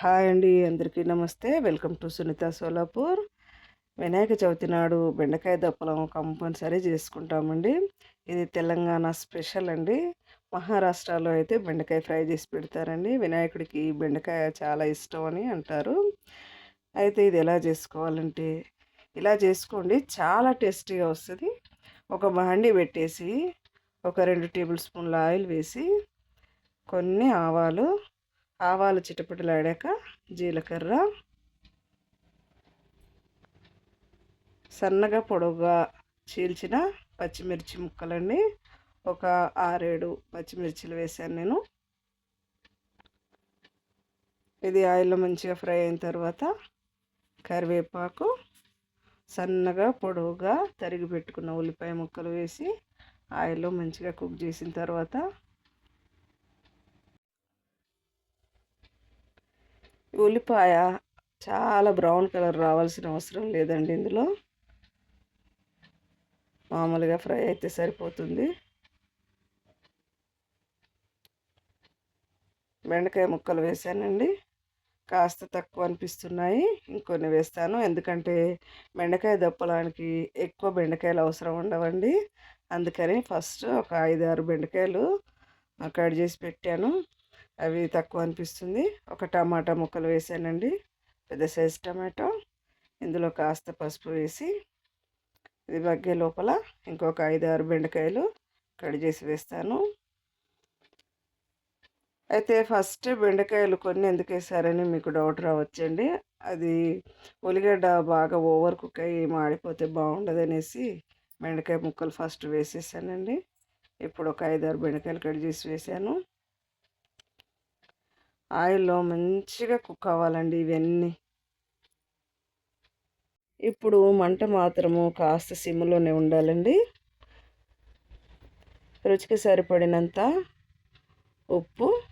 Hi అండి అందరికీ నమస్తే. Welcome to Sunitha Solapur. Vinayaka Chavithi నాడు బెండకాయ దప్పలం కంపల్సరీ చేసుకుంటామండి. ఇది తెలంగాణ స్పెషల్ అండి. మహారాష్ట్రలో అయితే బెండకాయ ఫ్రై చేసి పెడతారండి. వినాయకుడికి బెండకాయ చాలా ఇష్టం అని అంటారు. అయితే ఇది ఎలా చేసుకోవాలంటే ఇలా చేసుకోండి చాలా టేస్టీగా వస్తుంది. ఒక మహండి పెట్టేసి ఒక రెండు టేబుల్ స్పూన్ల ఆయిల్ వేసి కొన్ని ఆవాలు ఆవాలు చిటపటలాడాక జీలకర్ర. సన్నగా పొడవుగా చీల్చిన పచ్చిమిర్చి ముక్కలండి. ఒక ఆరేడు పచ్చిమిర్చిలు వేసాను నేను. ఇది ఆయిల్లో మంచిగా ఫ్రై అయిన తర్వాత కరివేపాకు సన్నగా పొడవుగా తరిగి పెట్టుకున్న ఉల్లిపాయ ముక్కలు వేసి ఆయిల్లో మంచిగా కుక్ చేసిన తర్వాత ఉల్లిపాయ చాలా బ్రౌన్ కలర్ రావాల్సిన అవసరం లేదండి ఇందులో. మామూలుగా ఫ్రై అయితే సరిపోతుంది. బెండకాయ ముక్కలు వేసానండి. కాస్త తక్కువ అనిపిస్తున్నాయి. ఇంకొన్ని వేస్తాను. ఎందుకంటే బెండకాయ దప్పలానికి ఎక్కువ బెండకాయలు అవసరం ఉండవండి. అందుకని ఫస్ట్ ఒక ఐదు ఆరు బెండకాయలు కట్ చేసి పెట్టాను. అవి తక్కువ అనిపిస్తుంది. ఒక టమాటా ముక్కలు వేసానండి. పెద్ద సైజ్ టమాటో. ఇందులో కాస్త పసుపు వేసి ఇది బగ్గే లోపల ఇంకొక ఐదు ఆరు బెండకాయలు కడి చేసి వేస్తాను. అయితే ఫస్ట్ బెండకాయలు కొన్ని ఎందుకు వేసారని మీకు డౌట్ రావచ్చండి. అది ఉల్లిగడ్డ బాగా ఓవర్ కుక్ అయ్యి మాడిపోతే బాగుండదు అనేసి బెండకాయ ముక్కలు ఫస్ట్ వేసేసానండి. ఇప్పుడు ఒక ఐదు ఆరు బెండకాయలు కడి చేసి వేసాను. ఆయిల్లో మంచిగా కుక్ అవ్వాలండి ఇవన్నీ. ఇప్పుడు మంట మాత్రము కాస్త సిమ్లోనే ఉండాలండి. రుచికి సరిపడినంత ఉప్పు.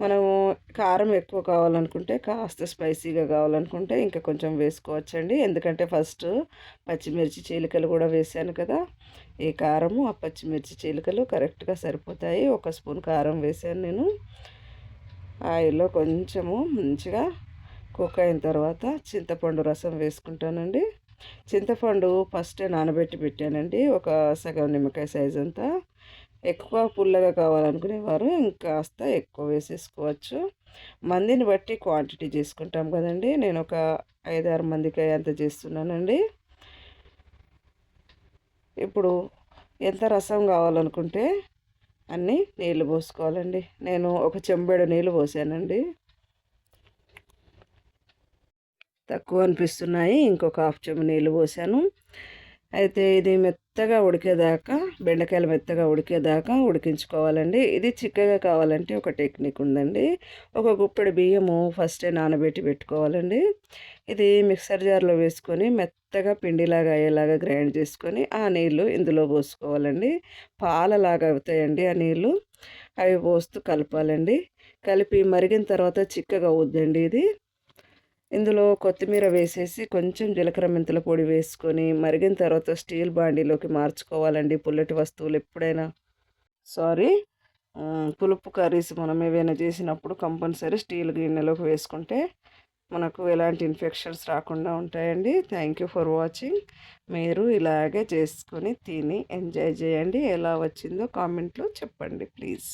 మనము కారం ఎక్కువ కావాలనుకుంటే కాస్త స్పైసీగా కావాలనుకుంటే ఇంకా కొంచెం వేసుకోవచ్చండి. ఎందుకంటే ఫస్ట్ పచ్చిమిర్చి చీలికలు కూడా వేసాను కదా. ఈ కారము ఆ పచ్చిమిర్చి చీలికలు కరెక్ట్గా సరిపోతాయి. ఒక స్పూన్ కారం వేసాను నేను. ఆయిల్లో కొంచెము మంచిగా కుక్ అయిన తర్వాత చింతపండు రసం వేసుకుంటానండి. చింతపండు ఫస్టే నానబెట్టి పెట్టానండి. ఒక సగం నిమ్మకాయ సైజ్ అంతా. ఎక్కువ పుల్లగా కావాలనుకునేవారు ఇంకాస్త ఎక్కువ వేసేసుకోవచ్చు. మందిని బట్టి క్వాంటిటీ చేసుకుంటాం కదండి. నేను ఒక ఐదారు మందికి అంత చేస్తున్నానండి. ఇప్పుడు ఎంత రసం కావాలనుకుంటే అన్నీ నీళ్ళు పోసుకోవాలండి. నేను ఒక చెంబేడు నీళ్ళు పోసానండి. తక్కువ అనిపిస్తున్నాయి. ఇంకొక హాఫ్ చెంబు నీళ్ళు పోసాను. అయితే ఇది మెత్త మెత్తగా ఉడికేదాకా బెండకాయలు మెత్తగా ఉడికేదాకా ఉడికించుకోవాలండి. ఇది చిక్కగా కావాలంటే ఒక టెక్నిక్ ఉందండి. ఒక గుప్పెడు బియ్యము ఫస్టే నానబెట్టి పెట్టుకోవాలండి. ఇది మిక్సర్ జార్లో వేసుకొని మెత్తగా పిండిలాగా అయ్యేలాగా గ్రైండ్ చేసుకొని ఆ నీళ్ళు ఇందులో పోసుకోవాలండి. పాలలాగా అవుతాయండి ఆ నీళ్ళు. అవి పోస్తూ కలపాలండి. కలిపి మరిగిన తర్వాత చిక్కగా అవుద్దండి ఇది. ఇందులో కొత్తిమీర వేసేసి కొంచెం జీలకర్ర మెంతుల పొడి వేసుకొని మరిగిన తర్వాత స్టీల్ బాండీలోకి మార్చుకోవాలండి. పుల్లటి వస్తువులు ఎప్పుడైనా. సారీ పులుపు కర్రీస్ మనం ఏవైనా చేసినప్పుడు కంపల్సరీ స్టీల్ గిన్నెలోకి వేసుకుంటే మనకు ఎలాంటి ఇన్ఫెక్షన్స్ రాకుండా ఉంటాయండి. థ్యాంక్ యూ ఫర్ వాచింగ్ మీరు ఇలాగే చేసుకొని తిని ఎంజాయ్ చేయండి. ఎలా వచ్చిందో కామెంట్లో చెప్పండి ప్లీజ్.